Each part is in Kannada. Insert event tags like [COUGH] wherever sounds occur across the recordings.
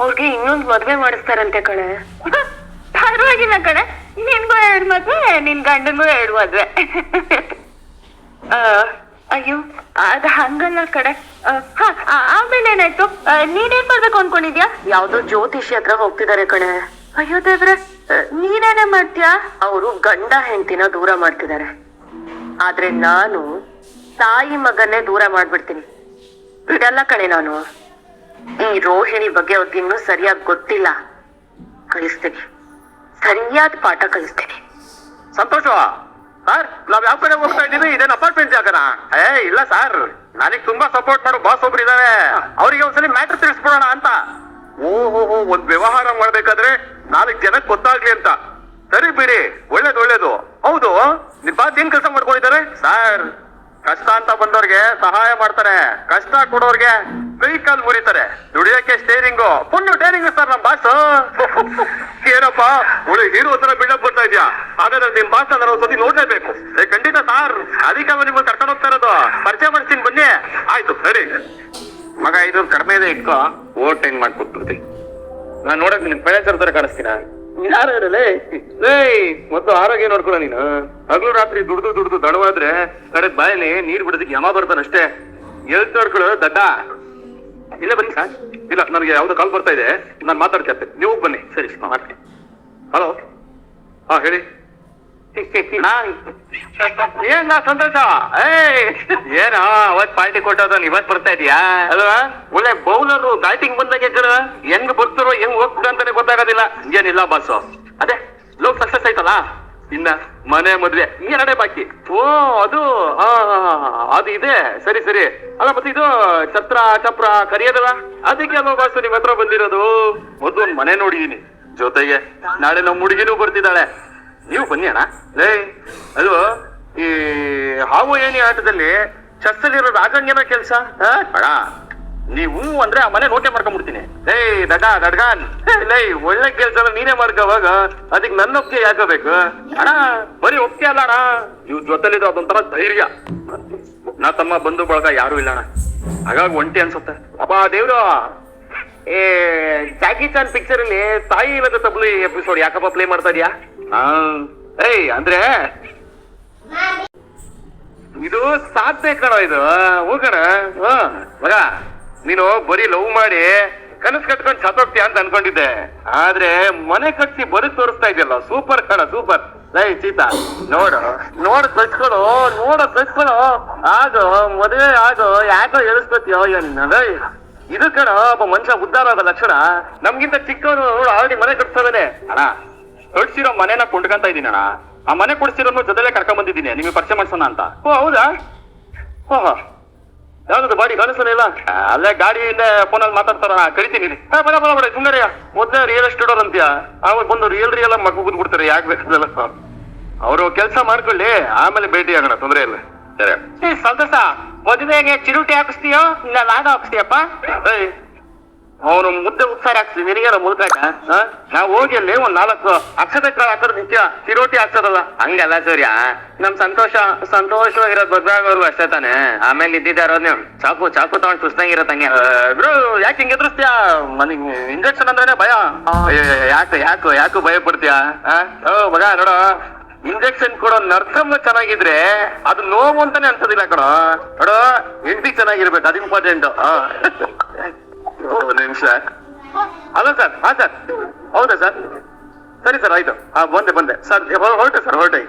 ಅವ್ರಿಗೆ ಇನ್ನೊಂದ್ ಮದ್ವೆ ಮಾಡಿಸ್ತಾರಂತೆ ಕಣೆ. ಪರವಾಗಿಲ್ಲ ಕಣೆ. ನಿನ್ಗೂ ಎರಡ್ ಮದ್ವೆ ನಿನ್ ಗಂಡನ್ಗೂ ಎರಡ್ ಮದ್ವೆ. ಆ, ಅಯ್ಯೋ ಅದ್ ಹಂಗಲ್ಲ ಕಡೆ ಆಮೇಲೆ ಏನಾಯ್ತು? ನೀನೇನ್ ಮಾಡ್ಬೇಕು ಅನ್ಕೊಂಡಿದ್ಯಾ ಯಾವ್ದೋ ಜ್ಯೋತಿಷಿ ಹತ್ರ ಹೋಗ್ತಿದಾರೆ ಕಣೆ. ಅಯ್ಯೋ ದೇವ್ರೆ ನೀನೇನ ನೀನೇನೇ ಮಾಡ್ತೀಯಾ? ಅವರು ಗಂಡ ಹೆಂಡತಿನ ದೂರ ಮಾಡ್ತಿದ್ದಾರೆ. ಆದ್ರೆ ನಾನು ತಾಯಿ ಮಗನ್ನೇ ದೂರ ಮಾಡ್ಬಿಡ್ತೀನಿ. ಬಿಡಲ್ಲ ಕಣೆ ನಾನು. ಈ ರೋಹಿಣಿ ಬಗ್ಗೆ ಅವ್ರಿಗಿನ್ನೂ ಸರಿಯಾಗಿ ಗೊತ್ತಿಲ್ಲ. ಕಲಿಸ್ತೀನಿ ಸರಿಯಾದ ಪಾಠ ಕಲಿಸ್ತೀನಿ ಸಂತೋಷ? ಸರ್, ನಾವ್ ಯಾವ ಕಡೆ ಹೋಗ್ತಾ ಇದ್ದೀವಿ? ಇದೇನು ಅಪಾರ್ಟ್ಮೆಂಟ್ ಜಾಗನ? ಏ, ಇಲ್ಲ ಸರ್. ನನಗೆ ತುಂಬಾ ಸಪೋರ್ಟ್ ಮಾಡೋ ಬಾಸ್ ಒಬ್ರು ಇದಾರೆ. ಅವರಿಗೆ ಒಂದ್ಸಲಿ ಮ್ಯಾಟರ್ ತಿಳಿಸ್ಬಿಡೋಣ ಅಂತ. ಓಹೋ ಒಂದ್ ವ್ಯವಹಾರ ಮಾಡ್ಬೇಕಾದ್ರೆ ನಾಲ್ಕು ಜನಕ್ಕೆ ಗೊತ್ತಾಗ್ಲಿ ಅಂತ. ಸರಿ ಬಿಡಿ, ಒಳ್ಳೇದು ಒಳ್ಳೇದು. ಹೌದು, ನಿಮ್ ಬಾಸ್ ಏನ್ ಕೆಲಸ ಮಾಡ್ಕೊಂಡಿದ್ದಾರೆ? ಸರ್ ಕಷ್ಟ ಅಂತ ಬಂದವ್ರಿಗೆ ಸಹಾಯ ಮಾಡ್ತಾರೆ. ಕಷ್ಟ ಕೊಡೋರ್ಗೆ ವೆಹಿಕಲ್ ಮುರಿತಾರೆ. ದುಡಿಯೋಕೆ ಸ್ಟೇರಿಂಗು ಪುಣ್ಯ ಟೇರಿಂಗ್ ಸರ್ ನಮ್ ಬಾಸ್ [LAUGHS] ಏನಪ್ಪ, ಉಳಿ ಹೀರೋ ತರ ಬಿಲ್ಡಪ್ ಬರ್ತಾ ಇದ್ಯಾ? ಹಾಗಾದ್ರೆ ನಿಮ್ ಬಾಸ್ ನಾನು ಒಂದ್ಸತಿ ನೋಡ್ಲೇಬೇಕು. ಖಂಡಿತ ಸಾರ್ ಅದಕ್ಕೆ ನಿಮಗೆ ಕರ್ಕೊಂಡು ಹೋಗ್ತಾ ಇರೋದು. ಪರಿಚಯ ಮಾಡ್ತೀನಿ ಬನ್ನಿ. ಆಯ್ತು ಸರಿ ಮಗ, ಇದು ಕಡಿಮೆ ಇದೆ ಇಟ್ಕೋ. ಓವರ್ ಟೈಮ್ ಮಾಡ್ಕೊಟ್ಬಿಡ್ತೀನಿ ನಾನ್ ನೋಡಕ್ ನಿನ್ ಸರ್ ತರ ಕಾಣಿಸ್ತೀನ? ಮೊದ್ಲು ಆರೋಗ್ಯ ನೋಡ್ಕೊಳ ನೀನು. ಹಗಲು ರಾತ್ರಿ ದುಡ್ದು ದುಡ್ದು ದಡವಾದ್ರೆ ಕಡೆ ಬಾಯಲ್ಲಿ ನೀರ್ ಬಿಡೋದಕ್ಕೆ ಯಮ ಬರ್ತಾನಷ್ಟೇ ಎಲ್ತ್ ನೋಡ್ಕೊಳ್ಳೋ ದಡ್ಡ. ಇಲ್ಲ ಬನ್ನಿ ಸರ್. ಇಲ್ಲ, ನನಗೆ ಯಾವ್ದೋ ಕಾಲ್ ಬರ್ತಾ ಇದೆ. ನಾನು ಮಾತಾಡ್ತಾ ಇರ್ತೀನಿ ನೀವು ಬನ್ನಿ. ಸರಿ, ಮಾಡ್ತೀನಿ. ಹಲೋ? ಹಾ, ಹೇಳಿ. [LAUGHS] ಏನ ಸಂತೋಷ? ಏಯ್, ಏನ, ಅವತ್ ಪಾರ್ಟಿ ಕೊಟ್ಟೋದ ಇವತ್ ಬರ್ತಾ ಇದೀಯಾ? ಅಲ್ವಾ? ಒಳ್ಳೆ ಬೌಲರು ಬ್ಯಾಟಿಂಗ್ ಬಂದಾಗ ಕಣ ಹೆಂಗ್ ಬರ್ತಾರೋ, ಹೆಂಗ್ ಹೋಗ್ಬಿಟ್ಟು ಅಂತಾನೆ ಗೊತ್ತಾಗೋದಿಲ್ಲ. ಏನಿಲ್ಲ ಬಾಸು ಅದೇ, ಲೋಕ್ ಸಕ್ಸಸ್ ಆಯ್ತಲ್ಲ? ಇನ್ನ ಮನೆ ಮದ್ವೆ ಎರಡೇ ಬಾಕಿ. ಓ, ಅದು ಅದು ಇದೆ. ಸರಿ ಸರಿ. ಅಲ್ಲ, ಮತ್ತೆ ಇದು ಛತ್ರ ಚಪ್ರ ಕರಿಯೋದಲ್ಲ? ಅದಕ್ಕೆ ಅಲ್ವಾ ಬಾಸು ನಿಮ್ ಹತ್ರ ಬಂದಿರೋದು? ಮೊದ್ಲು ಮನೆ ನೋಡಿದೀನಿ. ಜೊತೆಗೆ ನಾಳೆ ನಮ್ಮ ಹುಡುಗಿನೂ ಬರ್ತಿದ್ದಾಳೆ. ನೀವು ಬನ್ನಿ ಅಣ್ಣ. ಲೇ ಅದು ಈ ಹಾವು ಏನಿ ಆಟದಲ್ಲಿ ಚಸ್ತದಿರೋ ರಾಜಂಗೇನ ಕೆಲಸ ಅಣ್ಣ, ನೀವು ಅಂದ್ರೆ ಆ ಮನೆ ನೋಟೆ ಮಾಡ್ಕೊಂಡ್ಬಿಡ್ತೀನಿ. ಏಯ್ ದಡ್ಡ, ದಡ್ಗಾನ್. ಲೈ, ಒಳ್ಳೆ ಕೆಲಸ ನೀನೇ ಮಾಡ್ಕೋವಾಗ ಅದಕ್ಕೆ ನನ್ನ ಒಪ್ಪಿಗೆ ಯಾಕೋಬೇಕು? ಅಣ್ಣ, ಬರೀ ಒಪ್ಪಿಗೆ ಅಲ್ಲ ಅಣ್ಣ. ನೀವು ಜೊತೆಲಿದ್ದು ಅದೊಂಥರ ಧೈರ್ಯ. ನಾ ತಮ್ಮ ಬಂಧು ಬಳಗ ಯಾರು ಇಲ್ಲ ಅಣ್ಣ. ಹಾಗಾಗಿ ಒಂಟಿ ಅನ್ಸುತ್ತೆ. ಅಪ್ಪ ದೇವ್ರು. ಏ, ಜಾಕಿ ಚಾನ್ ಪಿಕ್ಚರ್ ಅಲ್ಲಿ ತಾಯಿ ಇಲ್ಲದ ತಬ್ಲಿ ಎಪಿಸೋಡ್ ಯಾಕಪ್ಪ ಪ್ಲೇ ಮಾಡ್ತಾ ಇದೀಯಾ? ಏಯ್ ಅಂದ್ರೆ? ಇದು ಸಾಧನೆ ಕಣ ಇದು. ಹೂ ಕಣ. ಹ, ಮಗ ನೀನು ಬರೀ ಲವ್ ಮಾಡಿ ಕನಸು ಕಟ್ಕೊಂಡು ಸತ್ತೋಗ್ತೀಯ ಅಂತ ಅನ್ಕೊಂಡಿದ್ದೆ. ಆದ್ರೆ ಮನೆ ಕಟ್ಟಿ ಬದುಕ್ ತೋರಿಸ್ತಾ ಇದೆಯಲ್ಲ ಸೂಪರ್ ಕಣ ಸೂಪರ್. ಲೈ ಸೀತಾ ನೋಡು ನೋಡು ತಚ್ಕೊಳು ನೋಡು ತಚ್ಕೊಳು ಆಗು ಮದುವೆ ಆಗು ಯಾಕೋ ಎಳಿಸ್ಕೊತೀಯೋ ಲೈ. ಇದು ಕಣ ಒಬ್ಬ ಮನುಷ್ಯ ಉದ್ದಾರ ಆಗೋ ಲಕ್ಷಣ. ನಮ್ಗಿಂತ ಚಿಕ್ಕವನು ಆಲ್ರೆಡಿ ಮನೆ ಕಟ್ಸೋದನೆ ಅಣ್ಣ ಕಟ್ಸಿರೋ ಮನೆನ ಕೊಂಡ್ಕೊಂತ ಇದ್ದೀನಿ ಅಣ್ಣ ಆ ಮನೆ ಕೊಡ್ಸಿರೋನು ಜೊತೆಲೆ ಕರ್ಕೊಂಡ್ ಬಂದಿದ್ದೀನಿ. ನಿಮಗೆ ಪರಿಚಯ ಮಾಡ್ಸೋಣ ಅಂತ. ಓ ಹೌದಾ? ಓಹೋ. ಯಾವ್ದು ಬಾಡಿ ಕಾಣಿಸೋಣ ಇಲ್ಲ? ಅಲ್ಲೇ ಗಾಡಿಯಿಂದ ಫೋನಲ್ಲಿ ಮಾತಾಡ್ತಾರ ಕರಿತೀನಿ ಬರ ಬರ ಬರ ಸುಂದರಿಯ ಮೊದ್ಲೇ ರಿಯಲ್ ಎಸ್ಟೇಟ್ ಅಂತೀಯ. ಅವಾಗ ಬಂದು ರಿಯಲ್ ರಿಯಲ್ ಮಗ ಬಿಡ್ತಾರೆ ಯಾಕೆ ಬೇಕಲ್ಲ ಅವರು ಕೆಲಸ ಮಾಡ್ಕೊಳ್ಳಿ. ಆಮೇಲೆ ಭೇಟಿ ಆಗೋಣ ತೊಂದರೆ ಇಲ್ಲ. ಸರಿ. ಸಂತೋಷ. ಮದುವೆಗೆ ಚಿರುಟಿ ಹಾಕಿಸ್ತೀಯೋ? ಇಲ್ಲ ಲಾಗ ಹಾಕಿಸ್ತೀಯಪ್ಪ? ಅವನು ಮುದ್ದೆ ಉತ್ಸಾರ ಹಾಕ್ಸ್ತೀವಿ ನಿನಗೇನ ಮುದ್ಕಾಟ ನಾವು ಹೋಗಿ ಅಲ್ಲಿ ಒಂದ್ ನಾಲ್ಕು ಅಕ್ಷತೆ ಕಾಳು ಹಾಕೋದು ನಿತ್ಯ ತಿರೋಟಿ ಹಾಕ್ಸೋದಲ್ಲ. ಹಂಗಲ್ಲ ಸೂರ್ಯ. ನಮ್ ಸಂತೋಷ, ಸಂತೋಷವಾಗಿರೋದ್ ಬದ್ಲಾಗೋರ್ಗು ಅಷ್ಟೇ ತಾನೆ. ಆಮೇಲೆ ಇದ್ದಿದ್ದಾರ ನೀವು. ಚಾಕು ಚಾಕು ತಗೊಂಡ್ ಸುಸ್ತಂಗ ಹಂಗೆ. ಇಬ್ರು ಯಾಕೆ ಹಿಂಗೆ ಎದುರಿಸ್ತೀಯ? ನನಗೆ ಇಂಜೆಕ್ಷನ್ ಅಂದ್ರೇನೆ ಭಯ. ಯಾಕೆ ಯಾಕೆ ಯಾಕೆ ಭಯ ಪಡ್ತೀಯ ಓ, ಮಗ, ನೋಡ. ಇಂಜೆಕ್ಷನ್ ಕೊಡೋ ನರ್ಸಮ್ಮ ಚೆನ್ನಾಗಿದ್ರೆ ಅದು ನೋವು ಅಂತಾನೆ ಅನ್ಸೋದಿಲ್ಲ ಕಣೋ. ನೋಡೋ, ಹೆಂಡತಿ ಚೆನ್ನಾಗಿರ್ಬೇಕು ಅದು ಇಂಪಾರ್ಟೆಂಟ್ [LAUGHS] ಒಂದು ನಿಮಿಷ ಸರ್ ಹಾ ಸರ್ ಹೌದಾ ಸರ್ ಸರಿ ಸರ್ ಆಯ್ತು. ಹಾ ಬಂದೆ ಬಂದೆ. ಸರ್ ಹೊರಟೆ ಸರ್ ಹೊರಟೆ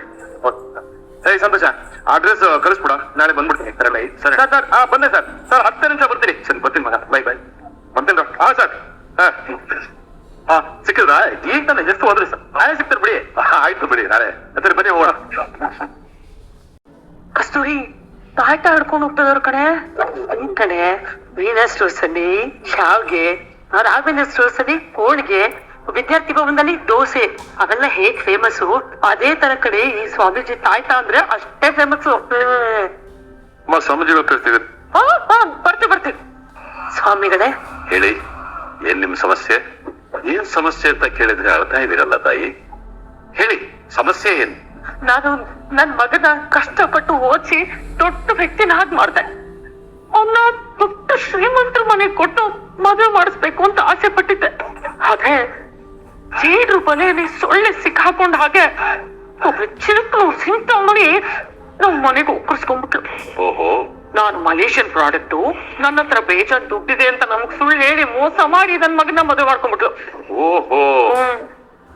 ಸರಿ ಸಂತೋಷ. ಅಡ್ರೆಸ್ ಕಳಿಸ್ಬಿಡ. ನಾಳೆ ಬಂದ್ಬಿಡ್ತೀನಿ. Sir sir. ಸರ್ ಸರ್ ಹಾ ಬಂದೆ ಸರ್ ಸರ್ ಹತ್ತು ನಿಮಿಷ ಬರ್ತೀನಿ. ಸರಿ, ಬರ್ತೀನಿ ಮಗ. ಬೈ ಬೈ ಬರ್ತೀನಿ ಹಾ ಸರ್ ಹಾ ಸಿಕ್ಕಿದ್ರಾ? ಈಗ ತಾನೆ ಎಷ್ಟು ಹೋದ್ರಿ ಸರ್ ನಾಳೆ ಸಿಗ್ತಾರೆ ಬಿಡಿ. ಆಯ್ತು ಬಿಡಿ, ನಾಳೆ. ಸರಿ ಬನ್ನಿ, ಹೋಗೋಣ. ಕಸ್ತೂರಿ ಪಾಠ ಆಡ್ಕೊಂಡು ಹೋಗ್ತದವ್ರ ಕಣೆ. ಕಡೆ ಕಣೆ. ವೀನಸ್ ರೋಸಲ್ಲಿ ಶಾವ್ಗೆ ರಾಘವೇಂದ್ರ ರೋಸಲ್ಲಿ ಹೋಳಿಗೆ ವಿದ್ಯಾರ್ಥಿ ಭವನದಲ್ಲಿ ದೋಸೆ ಅವೆಲ್ಲ ಹೇಗ್ ಫೇಮಸ್ ಅದೇ ತರ ಕಡೆ ಈ ಸ್ವಾಮೀಜಿ ತಾಯ್ತ ಅಂದ್ರೆ ಅಷ್ಟೇ ಫೇಮಸ್ ಸ್ವಾಮೀಜಿ ಕಳಿಸ್ತೀವಿ ಬರ್ತೀವಿ ಬರ್ತೀವಿ ಸ್ವಾಮಿಗಳೇ. ಹೇಳಿ ಏನ್ ನಿಮ್ ಸಮಸ್ಯೆ? ಏನ್ ಸಮಸ್ಯೆ ಅಂತ ಕೇಳಿದ್ರೆ ಅಳ್ತಾ ಇದೀರಲ್ಲ ತಾಯಿ. ಹೇಳಿ ಸಮಸ್ಯೆ ಏನ್? ನಾನು ನನ್ ಮಗನ ಕಷ್ಟಪಟ್ಟು ಓದಿಸಿ ದೊಡ್ಡ ವ್ಯಕ್ತಿನ ಹಾಗೆ ಮಾಡ್ದೆ. ಅವನ್ನ ದೊಡ್ಡ ಶ್ರೀಮಂತರ ಮನೆಗೆ ಕೊಟ್ಟು ಮದುವೆ ಮಾಡಿಸ್ಬೇಕು ಅಂತ ಆಸೆ ಪಟ್ಟಿದ್ದೆ. ಆದ್ರೆ ಜೇಡ್ರ ಬಲೆಯಲ್ಲಿ ಸೊಳ್ಳೆ ಸಿಕ್ಕಾಕೊಂಡ ಹಾಗೆ ಒಬ್ರು ಚಿರುಕಲು ಸಿಂತ ಮಾಡಿ ನಮ್ ಮನೆಗೆ ಒಕ್ಕರ್ಸ್ಕೊಂಡ್ಬಿಟ್ಲು ಓಹೋ. ನಾನು ಮಲೇಷಿಯನ್ ಪ್ರಾಡಕ್ಟ್ ನನ್ನ ಹತ್ರ ಬೇಜಾನ್ ದುಡ್ಡಿದೆ ಅಂತ ನಮಗ್ ಸುಳ್ಳು ಹೇಳಿ ಮೋಸ ಮಾಡಿ ನನ್ನ ಮಗನ ಮದುವೆ ಮಾಡ್ಕೊಂಡ್ಬಿಟ್ಲು. ಓಹೋ.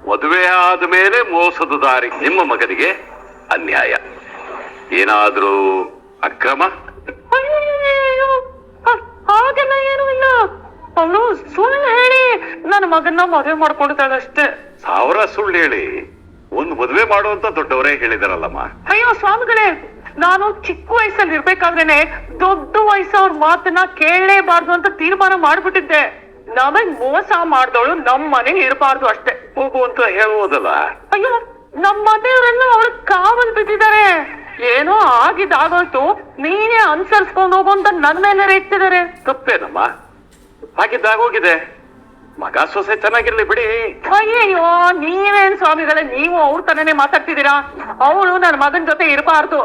ಮದುವೆ ಆದ ಮೇಲೆ ಮೋಸದ ದಾರಿ ನಿಮ್ಮ ಮಗನಿಗೆ ಅನ್ಯಾಯ. ಏನಾದ್ರೂ ಅಕ್ರಮ? ಹಾಗೆಲ್ಲ ಏನೂ ಇಲ್ಲ. ಅವಳು ಸುಳ್ಳು ಹೇಳಿ. ನನ್ನ ಮಗನ್ನ ಮದುವೆ ಮಾಡ್ಕೊಂಡಿದ್ದಾಳೆ ಅಷ್ಟೇ. ಸಾವಿರ ಸುಳ್ಳು ಹೇಳಿ. ಒಂದು ಮದುವೆ ಮಾಡುವಂತ ದೊಡ್ಡವರೇ ಹೇಳಿದಾರಲ್ಲಮ್ಮ. ಅಯ್ಯೋ ಸ್ವಾಮಿಗಳೇ ನಾನು ಚಿಕ್ಕ ವಯಸ್ಸಲ್ಲಿ ಇರ್ಬೇಕಾದ್ರೇನೆ ದೊಡ್ಡ ವಯಸ್ಸವ್ರ ಮಾತನ್ನ ಕೇಳಲೇಬಾರ್ದು ಅಂತ ತೀರ್ಮಾನ ಮಾಡ್ಬಿಟ್ಟಿದ್ದೆ. ನಮಗ್ ಮೋಸ ಮಾಡ್ದವಳು ನಮ್ ಮನೆಗೆ ಇರಬಾರ್ದು ಅಷ್ಟೇ. ಹೋಗು ಅಂತ ಹೇಳುವುದಲ್ಲ ಅಯ್ಯೋ ನಮ್ ಮನೆಯವರೆಲ್ಲ ಅವಳು ಕಾವಲ್ ಬಿದ್ದಿದ್ದಾರೆ ಏನೋ ಆಗಿದ್ದಾಗೋಯ್ತು ನೀನೇ ಅನ್ಸರ್ಸ್ಕೊಂಡು ಹೋಗು ಅಂತ ನನ್ ಮೇಲೆ ಇಟ್ಟಿದ್ದಾರೆ ತಪ್ಪೇನಮ್ಮ? ಹಾಗಿದ್ದಾಗೋಗಿದೆ ಮಗ ಸೊಸೆ ಚೆನ್ನಾಗಿರ್ಲಿ ಬಿಡಿ. ಅಯ್ಯಯ್ಯೋ ನೀವೇನ್ ಸ್ವಾಮಿಗಳೇ ನೀವು ಅವ್ರ ತನನೇ ಮಾತಾಡ್ತಿದ್ದೀರಾ? ಅವಳು ನನ್ನ ಮಗನ್ ಜೊತೆ ಇರಬಾರ್ದು.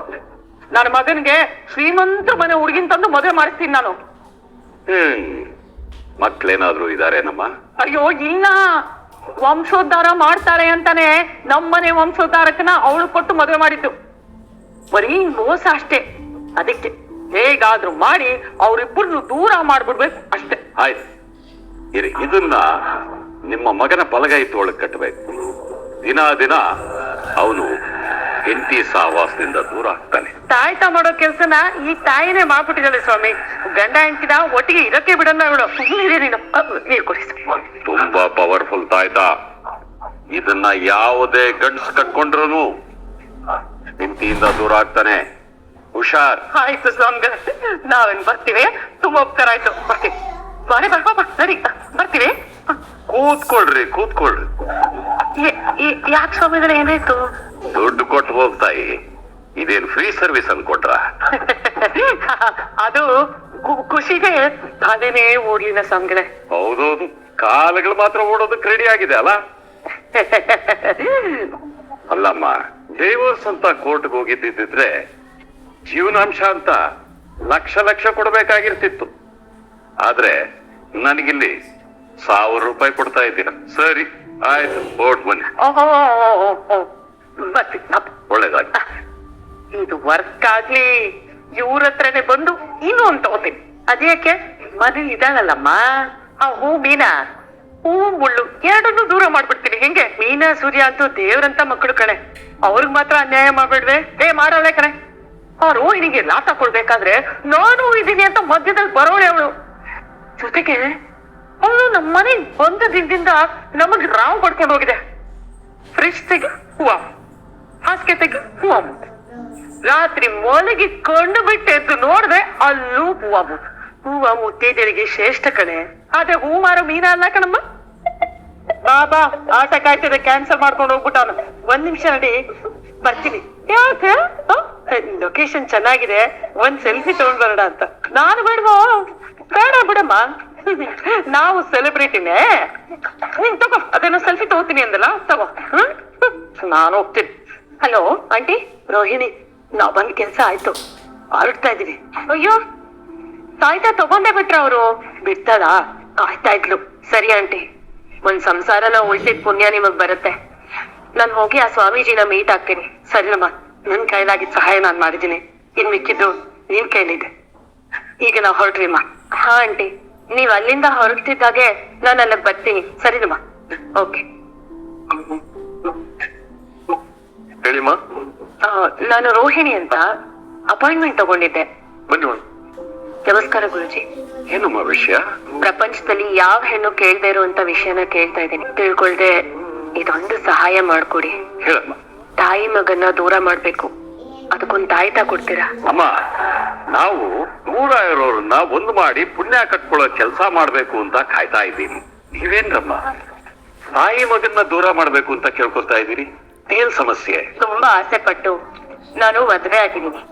ನನ್ನ ಮಗನ್ಗೆ ಶ್ರೀಮಂತ ಮನೆ ಹುಡುಗಿನ್ ತಂದು ಮದುವೆ ಮಾಡಿಸ್ತೀನಿ ನಾನು. ಹ್ಮ್ ಮಕ್ಳೇನಾದ್ರೂ ಇದಾರೇನಮ್ಮ? ಅಯ್ಯೋ ಇಲ್ಲ. ವಂಶೋದ್ಧಾರ ಮಾಡ್ತಾರೆ ಅಂತಾನೆ ನಮ್ಮನೆ ವಂಶೋದ್ಧಾರಕ್ಕನ ಅವಳು ಕೊಟ್ಟು ಮದುವೆ ಮಾಡಿದ್ದು. ಬರೀ ಮೋಸ ಅಷ್ಟೇ. ಅದಕ್ಕೆ ಹೇಗಾದ್ರೂ ಮಾಡಿ ಅವ್ರಿಬ್ಬರನ್ನು ದೂರ ಮಾಡ್ಬಿಡ್ಬೇಕು ಅಷ್ಟೇ. ಆಯ್ತು. ಇರಿ ಇದನ್ನ ನಿಮ್ಮ ಮಗನ ಬಲಗೈ ತೋಳಕ್ ಕಟ್ಟಬೇಕು. ದಿನ ದಿನ ಅವನು ಹೆಂಡತಿ ಸಹವಾಸದಿಂದ ದೂರ ಆಗ್ತಾನೆ. ತಾಯ್ತ ಮಾಡೋ ಕೆಲ್ಸನ ಈ ತಾಯಿನೇ ಮಾಡ್ಬಿಟ್ಟಿದ್ದಾಳೆ ಸ್ವಾಮಿ. ಗಂಡ ಹೆಂಡತಿನ ಒಟ್ಟಿಗೆ ಇರಕ್ಕೆ ಬಿಡಲ್ಲ ಅವಳು. ನೀನು. ನೀರು ಕೊಡಿ. ತುಂಬಾ ಪವರ್ಫುಲ್ ತಾಯ್ತ ಇದನ್ನ ಯಾವುದೇ ಗಂಡ್ಸ್ ಕಟ್ಕೊಂಡ್ರು ಹೆಂಡತಿಯಿಂದ ದೂರ ಆಗ್ತಾನೆ. ಹುಷಾರ್. ಆಯ್ತು ಸ್ವಾಮಿ ನಾವೇನ್ ಬರ್ತೀವಿ? ತುಂಬಾ ಉಪಕಾರ ಆಯ್ತು. ಬರ್ತೀವಿ. ಬಾರಿ ಬಾ ಬಾ, ನಡಿ ಬರ್ತೀವಿ? ಕೂತ್ಕೊಳ್ರಿ ಕೂತ್ಕೊಳ್ರಿ. ಯಾಕೆ ಸ್ವಾಮಿಗಳ ಏನಾಯ್ತು? ದುಡ್ಡು ಕೊಟ್ಟು ಹೋಗ್ತಾಯಿ. ಇದೇನ್ ಫ್ರೀ ಸರ್ವಿಸ್ ಅನ್ಕೊಟ್ರ? [LAUGHS] ಅದು ಖುಷಿಗೆ ಅದೇನೇ ಓಡ್ಲಿಲ್ಲ ಸ್ವಾಮಿಗಳೇ. ಹೌದೌದು. ಕಾಲಗಳು ಮಾತ್ರ ಓಡೋದಕ್ಕೆ ರೆಡಿ ಆಗಿದೆ ಅಲ್ಲ? [LAUGHS] ಅಲ್ಲಮ್ಮ ದೇವರ್ಸ್ ಅಂತ ಕೋರ್ಟ್ಗೆ ಹೋಗಿದ್ದಿದ್ರೆ ಜೀವನಾಂಶ ಅಂತ ಲಕ್ಷ ಲಕ್ಷ ಕೊಡಬೇಕಾಗಿರ್ತಿತ್ತು. ಆದ್ರೆ ನನಗಿಲ್ಲಿ ಸಾವಿರ ರೂಪಾಯಿ ಕೊಡ್ತಾ ಇದ್ದೀರ? ಸರಿ ಆಯ್ತು ಓಟ್ ಬನ್ನಿ. ಓಹೋ. ಒಳ್ಳೇದಾಗಿ ಇದು ವರ್ಕ್ ಆಗ್ಲಿ ಇವ್ರ ಹತ್ರನೇ ಬಂದು ಇನ್ನೂ ಒಂದ್ ತಗೋತೀನಿ. ಅದ್ಯಾಕೆ? ಮನೆ ಇದಾಳಲ್ಲಮ್ಮ ಆ ಹೂ ಮೀನಾ? ಹೂ ಮುಳ್ಳು ಎರಡನ್ನೂ ದೂರ ಮಾಡ್ಬಿಡ್ತೀನಿ. ಹೆಂಗೆ? ಮೀನಾ ಸೂರ್ಯ ಅಂತೂ ದೇವ್ರಂತ ಮಕ್ಕಳು ಕಣೆ. ಅವ್ರಿಗೆ ಮಾತ್ರ ಅನ್ಯಾಯ ಮಾಡ್ಬೇಡ್ವೆ? ಏ ಮಾಡಲ್ಲ ಕಣೆ. ಆ ರೋಹಿಣಿಗೆ ಲಾಟ ಕೊಡ್ಬೇಕಾದ್ರೆ ನಾನು ಇದ್ದೀನಿ ಅಂತ ಮಧ್ಯದಲ್ಲಿ ಬರೋಳೆ ಅವಳು. ಜೊತೆಗೆ ಅವನು ನಮ್ಮ ಮನೆಗ್ ಬಂದ ದಿನದಿಂದ ನಮಗ್ ರಾವ್ ಪಡ್ಕೊಂಡು ಹೋಗಿದೆ. ಫ್ರಿಜ್ ತೆಗೆ ಹೂವ ಹಾಸಿಗೆ ತೆಗೆ ಹೂವ ರಾತ್ರಿ ಮೊಲಗಿ ಕೊಂಡು ಬಿಟ್ಟು ಎದ್ದು ನೋಡ್ದೆ ಅಲ್ಲೂ ಹೂವ. ಹೂವ ಮುತ್ತಿದರಿಗೆ ಶ್ರೇಷ್ಠ ಕಣೆ. ಆದ್ರೆ ಹೂ ಮಾರೋ ಮೀನ ಅಲ್ಲ ಕಣಮ್ಮ. ಬಾಬಾ ಆಟ ಕಾಯ್ತಿದೆ ಕ್ಯಾನ್ಸಲ್ ಮಾಡ್ಕೊಂಡು ಹೋಗ್ಬಿಟ್ಟವನು. ಒಂದ್ ನಿಮಿಷ ನಡಿ, ಬರ್ತೀನಿ. ಯಾಕೆ? ಲೊಕೇಶನ್ ಚೆನ್ನಾಗಿದೆ. ಒಂದ್ ಸೆಲ್ಫಿ ತಗೊಂಡ್ ಬರೋಣ ಅಂತ. ನಾನು ಬೇಡವೋ? ಬೇಡ ಬಿಡಮ್ಮ. ನಾವು ಸೆಲೆಬ್ರಿಟಿನೇ. ನೀನ್ ತಗೋ ಅದನ್ನ ಸೆಲ್ಫಿ ತಗೋತೀನಿ ಅಂದಲ್ಲ ತಗೋ. ಹ್ಮ್? ನಾನು ಹೋಗ್ತೀನಿ. Hello aunty? ರೋಹಿಣಿ ನಾವ್ ಬಂದ್ ಕೆಲ್ಸ ಆಯ್ತು. ಅರಡ್ತಾ ಇದೀವಿ ಅಯ್ಯೋ ತಾಯ್ತಾ ತಗೊಂಡೆ ಬಿಟ್ರ ಅವರು? ಬಿಡ್ತಾಳ. ಕಾಯ್ತಾ ಇದ್ಲು. ಸರಿ ಆಂಟಿ. ಒಂದ್ ಸಂಸಾರನ ಉಳ್ಸಿದ್ ಪುಣ್ಯ ನಿಮಗ್ ಬರುತ್ತೆ. ನಾನ್ ಹೋಗಿ ಆ ಸ್ವಾಮೀಜಿನ ಮೀಟ್ ಆಗ್ತೀನಿ ಸರಿನಮ್ಮ ನನ್ ಕೈಲಾಗಿದ್ ಸಹಾಯ ನಾನ್ ಮಾಡಿದೀನಿ ಇನ್ ಮಿಕ್ಕಿದ್ದು ನಿನ್ ಕೈಲಿದೆ. ಈಗ ನಾವ್ ಹೊರಟ್ರಿಮ್ಮ ಹಾ ಆಂಟಿ. ನೀವ್ ಅಲ್ಲಿಂದ ಹೊರಡ್ತಿದ್ದಾಗೆ ನಾನು ಅಲ್ಲಿಗ್ ಬರ್ತೀನಿ. ಸರಿನಮ್ಮ ಓಕೆ. ಹೇಳಿಮ್ಮ ನಾನು ರೋಹಿಣಿ ಅಂತ ಅಪಾಯಿಂಟ್ಮೆಂಟ್ ತಗೊಂಡಿದ್ದೆ. ಬನ್ನಿ ಮೇಡಮ್. ನಮಸ್ಕಾರ ಗುರುಜಿ. ಏನಮ್ಮ ವಿಷಯ? ಪ್ರಪಂಚದಲ್ಲಿ ಯಾವ ಹೆಣ್ಣು ಕೇಳ್ದೇ ಇರುವಂತ ವಿಷಯನ ಕೇಳ್ತಾ ಇದ್ದೀನಿ. ತಿಳ್ಕೊಳ್ದೆ ಇದೊಂದು ಸಹಾಯ ಮಾಡ್ಕೊಡಿ. ಹೇಳಮ್ಮ. ತಾಯಿ ಮಗನ್ನ ದೂರ ಮಾಡ್ಬೇಕು. ಅದಕ್ಕೊಂದ್ ತಾಯ್ತಾ ಕೊಡ್ತೀರಾ? ಅಮ್ಮ ನಾವು ದೂರ ಇರೋರನ್ನ ಒಂದು ಮಾಡಿ ಪುಣ್ಯ ಕಟ್ಕೊಳ್ಳೋ ಕೆಲಸ ಮಾಡ್ಬೇಕು ಅಂತ ಕಾಯ್ತಾ ಇದ್ದೀನಿ. ನೀವೇನ್ರಮ್ಮ? ತಾಯಿ ಮಗನ್ನ ದೂರ ಮಾಡ್ಬೇಕು ಅಂತ ಕೇಳ್ಕೊತಾ ಇದ್ದೀರಿ? ಏನ್ ಸಮಸ್ಯೆ? ತುಂಬಾ ಆಸೆ ಪಟ್ಟು ನಾನು ಮದ್ವೆ ಆಗಿದ್ದೀನಿ.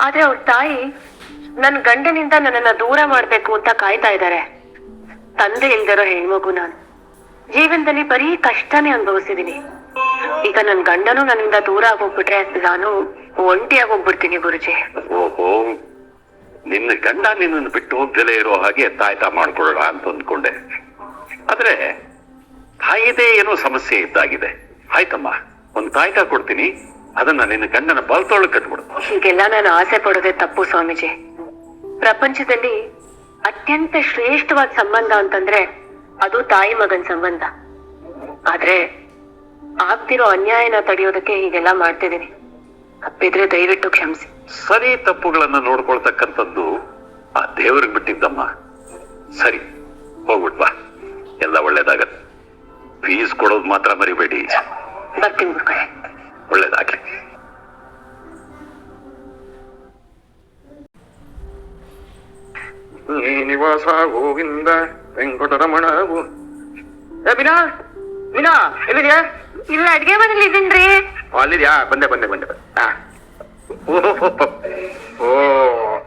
ಆದ್ರೆ ಅವ್ರ ತಾಯಿ ನನ್ ಗಂಡನಿಂದ ನನ್ನನ್ನ ದೂರ ಮಾಡ್ಬೇಕು ಅಂತ ಕಾಯ್ತಾ ಇದ್ದಾರೆ. ತಂದೆ ಇಲ್ದಿರೋ ಹೆಣ್ಮಗು ನಾನು. ಜೀವನದಲ್ಲಿ ಬರೀ ಕಷ್ಟನೇ ಅನುಭವಿಸಿದೀನಿ ಈಗ ನನ್ ಗಂಡನು ನನ್ನಿಂದ ದೂರ ಆಗೋಗ್ಬಿಟ್ರೆ ನಾನು ಒಂಟಿಯಾಗಿ ಹೋಗ್ಬಿಡ್ತೀನಿ ಗುರುಜಿ. ಓಹೋ ನಿನ್ನ ಗಂಡ ನಿನ್ನನ್ನು ಬಿಟ್ಟು ಹೋಗ್ದಲೇ ಇರೋ ಹಾಗೆ ತಾಯ್ತ ಮಾಡ್ಕೊಳ್ಳೋಣ ಅಂತ ಅಂದ್ಕೊಂಡೆ. ಆದ್ರೆ ತಾಯಿದೇ ಏನೋ ಸಮಸ್ಯೆ ಇದ್ದಾಗಿದೆ. ಆಯ್ತಮ್ಮ ಒಂದು ತಾಯ್ತ ಕೊಡ್ತೀನಿ. ಅದನ್ನ ನಿನ್ನ ಗಂಡನ ಬಲ್ತೊಳಗೆ ಕಟ್ಬಿಡು. ಹೀಗೆಲ್ಲ ನಾನು ಆಸೆ ಪಡೋದೇ ತಪ್ಪು ಸ್ವಾಮೀಜಿ. ಪ್ರಪಂಚದಲ್ಲಿ ಅತ್ಯಂತ ಶ್ರೇಷ್ಠವಾದ ಸಂಬಂಧ ಅಂತಂದ್ರೆ ಅದು ತಾಯಿ ಮಗನ ಸಂಬಂಧ. ಆದ್ರೆ ಆಗ್ತಿರೋ ಅನ್ಯಾಯನ ತಡೆಯೋದಕ್ಕೆ ಹೀಗೆಲ್ಲ ಮಾಡ್ತಿದ್ದೀನಿ. ತಪ್ಪಿದ್ರೆ ದಯವಿಟ್ಟು ಕ್ಷಮಿಸಿ. ಸರಿ ತಪ್ಪುಗಳನ್ನ ನೋಡ್ಕೊಳ್ತಕ್ಕಂಥದ್ದು ಆ ದೇವ್ರಿಗೆ ಬಿಟ್ಟಿದ್ದಮ್ಮ. ಸರಿ ಹೋಗ್ಬಿಟ್ವಾ ಎಲ್ಲ ಒಳ್ಳೇದಾಗತ್ತೆ. ಫೀಸ್ ಕೊಡೋದು ಮಾತ್ರ ಮರಿಬೇಡಿ. ಬರ್ತೀನಿ ಗುರುಗಳೇ. ಒಳ್ಳೇದಾಗ್ಲಿ. ಶ್ರೀನಿವಾಸ ಗೋವಿಂದ ವೆಂಕಟರಮಣ ಏ ಬಿನಾ ಬಿನಾ ಎಲ್ಲಿದ್ಯಾ? ಇಲ್ಲ ಅಡ್ಗೆ ಮನೇಲಿ ಇದೀನ್ರಿ ಅಲ್ಲಿದ್ಯಾ? ಬಂದೆ ಬಂದೆ ಬಂದೆ. ಬಂದೆ. ಆ. ಓ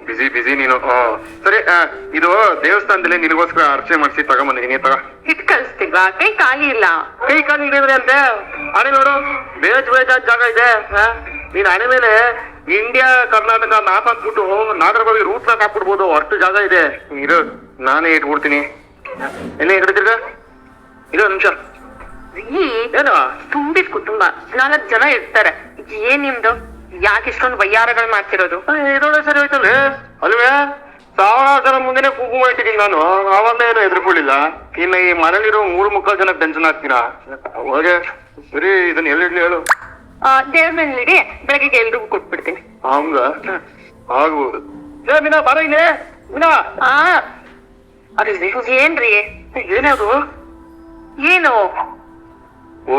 ಬಿಸಿ ಬಿಸಿ ನೀನು. ಓ ಸರಿ ಆ, ಇದು ದೇವಸ್ಥಾನದಲ್ಲಿ ನಿನಗೋಸ್ಕರ ಅರ್ಚನೆ ಮಾಡಿಸಿ ತಗೊಂಬಂದಿನಿ ತಗ. ಹಿಟ್ ಕಳಿಸ್ತಿಲ್ವಾ? ಕೈ ಖಾಲಿ ಇಲ್ಲ. ಕೈ ಕಾಲು ಇಲ್ಲ ಅಂತೆ? ಹಣೆ ನೋಡು ಬೇಜ್ ಬೇಜಾದ ಜಾಗ ಇದೆ. ಆ? ನೀನ್ ಹಣೆ ಮೇಲೆ ಇಂಡಿಯಾ ಕರ್ನಾಟಕ ಮ್ಯಾಪ್ ಹಾಕ್ಬಿಟ್ಟು ನಾಗರಬಾವಿ ರೂಟ್ ಮ್ಯಾಪ್ ಹಾಕ್ಬಿಡ್ಬೋದು. ಅಷ್ಟು ಜಾಗ ಇದೆ. ಇರು ನಾನೇ ಇಟ್ಬಿಡ್ತೀನಿ. ಎಲ್ಲಿ ಹಿಡಿದಿರ್ಗ ಇರೋ ನಿಮಿಷ. ಏನು? ತುಂಬಿದ ಕುಟುಂಬ ನಾಲ್ಕು ಜನ ಇರ್ತಾರೆ. ಏನ್ ನಿಮ್ದು? ಯಾಕೆ ಇಷ್ಟೊಂದು ವೈಯಾರಗಳು ಮಾಡ್ತಿರೋದು? ಇದೊಳ್ಳೆ ಸರಿ ಹೋಯ್ತಲ್ಲ ಅಲ್ವೇ? ಸಾವಿರಾರು ಜನ ಮುಂದೆನೆ ಕೂಗು ಮಾಡ್ತಿದ್ದೀನಿ ನಾನು. ಆವಾಗಲೇ ಏನು ಎದುರುಕೊಳ್ಳಿಲ್ಲ ಇನ್ನ ಈ ಮನೇಲಿರೋ ಮೂರು ಮುಕ್ಕಾಲು ಜನ ಟೆನ್ಷನ್ ಆಗ್ತೀರಾ? ಹೋಗೆ ಸರಿ ಇದನ್ನ ಎಲ್ಲಿಡ್ಲಿ ಹೇಳು. ಆ, ದೇವ್ರ ಮೇಲೆ ಇಡಿ ಬೆಳಗ್ಗೆ ಎಲ್ರಿಗೂ ಕೊಟ್ಬಿಡ್ತೀನಿ. ಹಂಗ? ಆಗ್ಬೋದು. ಏ ಮೀನಾ ಬರ ಇಲ್ಲಿ ಮೀನಾ? ಆ ಅದೇ ಏನ್ರಿ? ಅದು? ಏನು? ಓ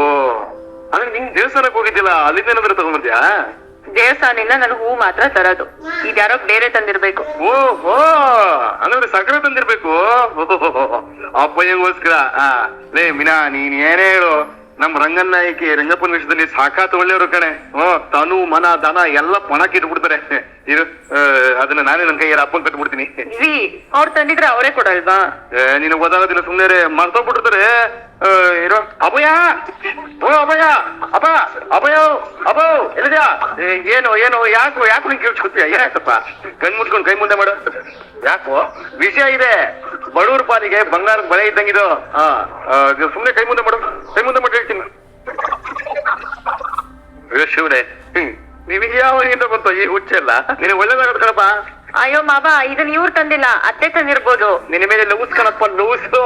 ಅಂದ್ರೆ ನಿಂಗ್ ದೇವಸ್ಥಾನಕ್ ಹೋಗಿದ್ದಿಲ್ಲ? ಅಲ್ಲಿಂದ ಏನಾದ್ರು ತಗೊಂಡ್ಬರ್ತೀಯಾ ದೇವಸ್ಥಾನದಿಂದ ನಾನು ಹೂ ಮಾತ್ರ ತರೋದು. ಇದ್ಯಾರೋ ಬೇರೆ ತಂದಿರ್ಬೇಕು. ಓಹೋ ಅಂದ್ರೆ ಸಕ್ಕರೆ ತಂದಿರ್ಬೇಕು? ಅಪ್ಪಯ್ಯಗೋಸ್ಕರ ಲೇ ಮೀನಾ ನೀನ್ ಏನೇ ಹೇಳು? ನಮ್ ರಂಗನ್ ನಾಯಕಿ ರಂಗಪ್ಪನ ವಿಷಯದಲ್ಲಿ ಸಾಕಾತ ಒಳ್ಳೆಯವರು ಕಣೆ. ಓ ತನು ಮನ ದನ ಎಲ್ಲ ಪಣಕ್ಕೆ ಇಟ್ಬಿಡ್ತಾರೆ. ಇದು ಆ, ಅದನ್ನ ನಾನೇ ನನ್ ಕೈಯಲ್ಲಿ ಅಪ್ಪನ್ ಕಟ್ಬಿಡ್ತೀನಿ. ರೀ ಅವ್ರು ತಂದಿದ್ರೆ ಅವರೇ ಕೊಡಲ್ವಾ? ಏ, ನೀನು ಗೊತ್ತಾಗೋದಿಲ್ಲ ಸುಮ್ಮನೆ ಮರ್ತೋಗ್ಬಿಟ್ಟಿರ್ತಾರೆ. ಆ, ಇರೋ ಅಭಯ! ಓ ಅಭಯ! ಅಪ್ಪ ಅಭಯ ಅಭೋ ಎಲ್ಲಿದ್ಯಾ? ಏ, ಏನು ಏನು ಯಾಕೋ ಯಾಕೋ ನಿಂಗೆ ಕೇಳಿಸ್ಕೊತೀಯ? ಏನಾಯ್ತಪ್ಪ? ಕಣ್ ಮುಚ್ಕೊಂಡು ಕೈ ಮುಂದೆ ಮಾಡು. ಯಾಕೋ? ವಿಷಯ ಇದೆ. ಬಡವ್ರ ಪಾಲಿಗೆ ಬಂಗಾರದ ಬಳೆ ಇದ್ದಂಗಿದು ಹಾ ಸುಮ್ಮನೆ ಕೈ ಮುಂದೆ ಮಾಡು. ಕೈ ಮುಂದೆ ಮಾಡಿ ಹೇಳ್ತೀನಿ. ಶಿವರೇ ಶಿವನೇ. ಹ್ಮ್. ನಿನಗೆ ಯಾವಾಗಿಂದ ಬಂತು ಈ ಹುಚ್ಚೆಲ್ಲ ನಿನಗೆ ಒಳ್ಳೇದಾಗತ್ ಕಣಪ್ಪ. ಅಯ್ಯೋ ಮಾವಾ ಇದನ್ನ ಇವ್ರು ತಂದಿಲ್ಲ ಅತ್ತೆ ತಂದಿರ್ಬೋದು. ನಿನ್ನ ಮೇಲೆ ಲೂಸ್ ಕಣಪ್ಪ ಲೂಸು.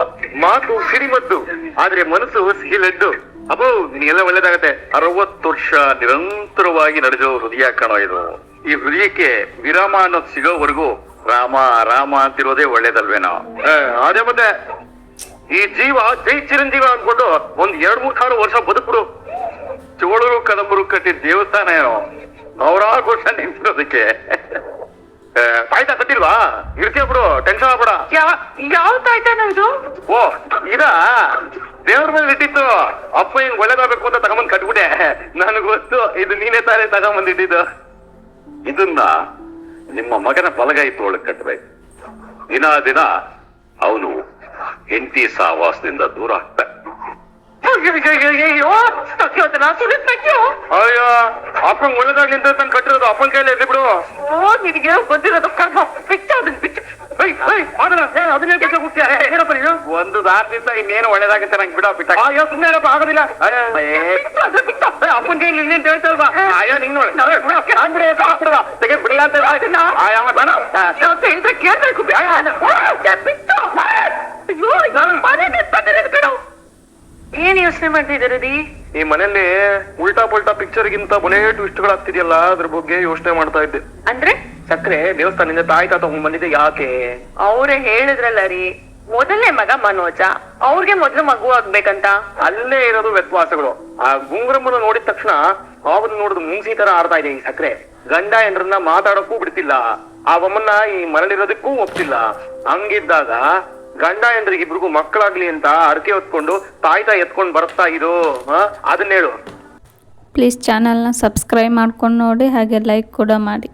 ಮಾತು ಸಿಡಿಮದ್ದು ಆದ್ರೆ ಮನಸ್ಸು ಸಿಹಿ ಲಡ್ಡು ಅಬ್ಬೋ ನಿನಗೆಲ್ಲ ಒಳ್ಳೇದಾಗತ್ತೆ. ಅರವತ್ತು ವರ್ಷ ನಿರಂತರವಾಗಿ ನಡೆಸೋ ಹೃದಯ ಕಣೋ ಇದು. ಈ ಹೃದಯಕ್ಕೆ ವಿರಾಮ ಅನ್ನೋದು ಸಿಗೋವರೆಗೂ ರಾಮ ರಾಮ ಅಂತಿರೋದೇ ಒಳ್ಳೇದಲ್ವೇನೋ. ಅದೇ ಮತ್ತೆ ಈ ಜೀವ ಜೈ ಚಿರಂಜೀವ ಅನ್ಕೊಂಡು ಒಂದ್ ಎರಡ್ ಮೂರ್ ಸಾವಿರ ವರ್ಷ ಬದುಕುಡು ಚೋಳರು ಕದಂಬರು ಕಟ್ಟಿದ ದೇವಸ್ಥಾನ ಏನೋ. ಸಾವಿರಾರು ವರ್ಷ ನಿಂತಿರೋದಕ್ಕೆ ತಾಯ್ತ ಕಟ್ಟಿಲ್ವಾ ಇರ್ತೀಯ ಬಿಡು ಟೆನ್ಷನ್ ಆಗ್ಬೇಡ. ಯಾವ ತಾಯ್ತಾನ ಇದು? ಓ ಇದ? ದೇವ್ರ ಮೇಲೆ ಇಟ್ಟಿತ್ತು ಅಪ್ಪ ಏನ್ ಒಳ್ಳೇದಾಗಬೇಕು ಅಂತ ತಗೊಂಬಂದ್ ಕಟ್ಬಿಟ್ಟೆ. ನನಗ್ ಗೊತ್ತು ಇದು ನೀನೇ ತಾನೇ ತಗೊಂಬಂದಿಟ್ಟಿದ್ದು ಇದನ್ನ ನಿಮ್ಮ ಮಗನ ಬಲಗೈ ತೋಳಕ್ ಕಟ್ಟಬೇಕು ದಿನ ದಿನ ಅವನು ಹೆಂಡತಿ ಸಹವಾಸದಿಂದ ದೂರ ಆಗ್ತಾನೆ. ಅಯ್ಯೋ ತಗ್ಯೋದಲ್ಲ ಸುಳಿದ್ ತಗ್ಯೋ ಅಯ್ಯೋ ಅಪ್ಪನ್ ಒಳ್ಳೇದಾಗ್ಲಿ ಅಂತ ತಂದ್ ಕಟ್ಟಿರೋದು ಅಪ್ಪನ್ ಕೈಲೇ ಎಲ್ಲಿ ಬಿಡು. ಓ ನಿನಗೆ ಬಂದಿರೋದು ಕರ್ಮ ಬಿಚ್ಚ ಅದನ್ನ ಬಿಟ್ಟು? ಒಂದು ದಾರದಿಂದ ಇನ್ನೇನು ಒಳ್ಳೇದಾಗುತ್ತೆ ನಂಗೆ ಬಿಡ ಬಿಟ್ಟ ಅಯ್ಯೋ ಸುಮ್ಮನೆ ಇರಪ್ಪ ಆಗೋದಿಲ್ಲ. ಅಪ್ಪನ ಕೈಲಿ ಇನ್ನೇನ್ ಹೇಳ್ತಾರಲ್ವಾ? ಅಯ್ಯೋ ನಿಂಗ್ ನೋಡಿ. ಬಿಡು, ಬಿಡು, ಬಿಡು. ತೆಗೆದ್ ಬಿಡಲ್ಲ ಅಂತ ಬೇಡ. ಕೇಳ್ಬೇಕು. ಬಿಟ್ಟು. ಅಯ್ಯೋ ಮನೇಲಿ ಬಂದಿರೋದು ಕಣೋ ಏನ್ ಯೋಚನೆ ಮಾಡ್ತಿದ್ದೀರಿ ರೀ ಈ ಮನೆಯಲ್ಲಿ ಉಲ್ಟಾ ಪಲ್ಟಾ ಪಿಕ್ಚರ್ಗಿಂತ ಬಲೇ ಆಗ್ತಿದ್ಯಲ್ಲ ಅದ್ರ ಬಗ್ಗೆ ಯೋಚನೆ ಮಾಡ್ತಾ ಇದ್ದೆ. ಅಂದ್ರೆ? ಸಕ್ಕರೆ ದೇವಸ್ಥಾನದಿಂದ ತಾಯಿ ತಾತ ಬಂದಿದೆ ಯಾಕೆ? ಅವ್ರೇ ಹೇಳಿದ್ರಲ್ಲ ರೀ ಮೊದಲನೇ ಮಗ ಮನೋಜ ಅವ್ರಿಗೆ ಮೊದಲು ಮಗು ಆಗ್ಬೇಕಂತ. ಅಲ್ಲೇ ಇರೋದು ವ್ಯತ್ಯಾಸಗಳು. ಆ ಗುಂಗ್ರಮ್ಮನ ನೋಡಿದ ತಕ್ಷಣ ಅವನ್ನ ನೋಡಿದ ಮುಂಗ್ಸಿ ತರ ಆಡ್ತಾ ಇದೆ ಈ ಸಕ್ಕರೆ. ಗಂಡ ಎಂಡ್ರನ್ನ ಮಾತಾಡಕ್ಕೂ ಬಿಡ್ತಿಲ್ಲ. ಆ ಬೊಮ್ಮನ್ನ ಈ ಮರಳಿರೋದಕ್ಕೂ ಒಪ್ತಿಲ್ಲ. ಹಂಗಿದ್ದಾಗ ಗಂಡ ಎಂದ್ರಿಗೆ ಇಬ್ರಿಗೂ ಮಕ್ಕಳಾಗ್ಲಿ ಅಂತ ಅರಕೆ ಹೊತ್ಕೊಂಡು ತಾಯ್ತಾ ಎತ್ಕೊಂಡು ಬರ್ತಾ ಇದು ಅದನ್ನ ಹೇಳು. ಪ್ಲೀಸ್ ಚಾನಲ್ನ ಸಬ್ಸ್ಕ್ರೈಬ್ ಮಾಡ್ಕೊಂಡು ನೋಡಿ, ಹಾಗೆ ಲೈಕ್ ಕೂಡ ಮಾಡಿ.